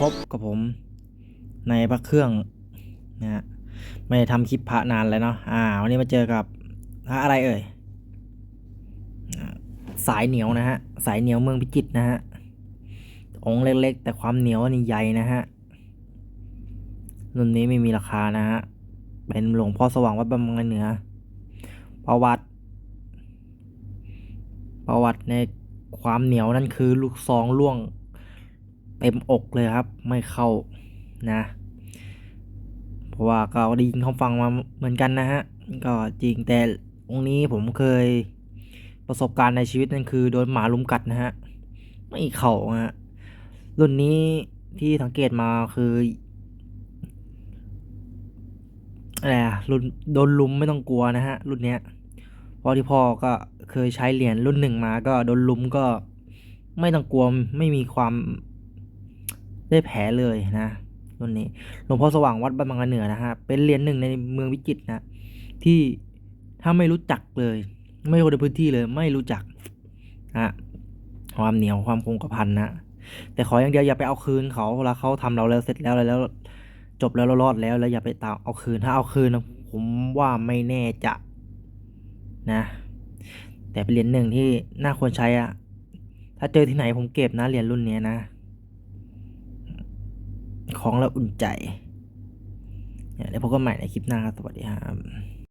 พบกับผมในพระเครื่องนะฮะไม่ได้ทำคลิปพระนานแล้วเนาะอ่า วันนี้มาเจอกับพระอะไรเอ่ยสายเหนียวนะฮะสายเหนียวเมืองพิจิตรนะฮะองค์เล็กๆ แต่ความเหนียวนี่ใหญ่นะฮะรุ่นนี้ไม่มีราคานะฮะเป็นหลวงพ่อสว่างวัดบำรุงเหนือ ประวัติ ประวัติในความเหนียวนั่นคือลูกซองล่วง เต็มอกเลยครับ ไม่เข้านะ เพราะว่าก็ได้ยินเขาฟังมาเหมือนกันนะฮะ ก็จริงแต่องนี้ผมเคยประสบการณ์ในชีวิตนั่นคือโดนหมาลุมกัดนะฮะ ไม่เข่าฮะ รุ่นนี้ที่สังเกตมาคืออะไรอะรุ่นโดนลุมไม่ต้องกลัวนะฮะ รุ่นเนี้ยพราะที่พ่อก็เคยใช้เหรียญรุ่นหนึ่งมาก็โดนลุมก็ไม่ต้องกลัวไม่มีความ ได้แผลเลยนะรุ่นนี้หลวงพ่อสว่างวัดบ้านบางกระเหนือนะฮะเป็นเหรียญหนึ่งในเมืองวิจิตรนะ ที่ถ้าไม่รู้จักเลย ไม่คนในพื้นที่เลย ไม่รู้จักนะความเหนียวความคงกระพันนะแต่ขออย่างเดียวอย่าไปเอาคืนเขาเวลาเขาทำเราแล้วเสร็จแล้วอะไรแล้ว จบแล้วเรารอดแล้วแล้วอย่าไปตามเอาคืนถ้าเอาคืนนะผมว่าไม่แน่จะนะ แต่เป็นเหรียญหนึ่งที่น่าควรใช้อะถ้าเจอที่ไหนผมเก็บนะเหรียญรุ่นนี้นะ ของและอุ่นใจเดี๋ยวพบกันใหม่ในคลิปหน้าครับสวัสดีครับ